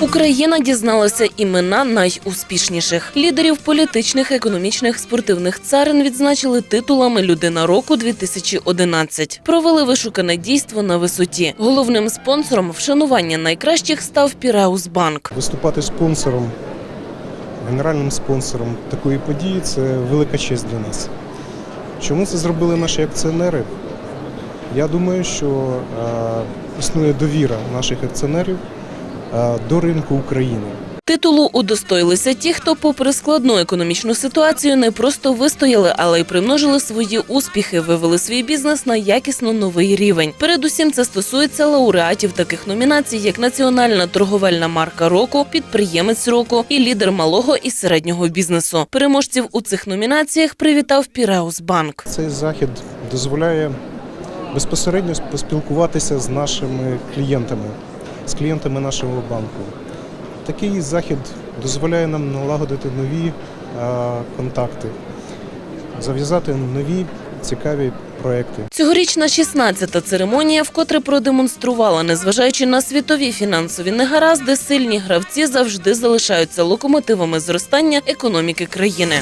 Україна дізналася імена найуспішніших лідерів політичних, економічних, спортивних царин відзначили титулами Людина року 2011 Провели вишукане дійство на висоті. Головним спонсором вшанування найкращих став Піреус Банк. Виступати спонсором, генеральним спонсором такої події це велика честь для нас. Чому це зробили наші акціонери? Я думаю, що е, існує довіра наших акціонерів до ринку України. Титулу удостоїлися ті, хто, попри складну економічну ситуацію, не просто вистояли, але й примножили свої успіхи, вивели свій бізнес на якісно новий рівень. Передусім, це стосується лауреатів таких номінацій, як Національна торговельна марка року, підприємець року і лідер малого і середнього бізнесу. Переможців у цих номінаціях привітав Піреус Банк. Цей захід дозволяє безпосередньо поспілкуватися з нашими клієнтами, з клієнтами нашого банку. Такий захід дозволяє нам налагодити нові е, контакти, зав'язати нові цікаві проекти. Цьогорічна 16-та церемонія вкотре продемонструвала, незважаючи на світові фінансові негаразди, сильні гравці завжди залишаються локомотивами зростання економіки країни.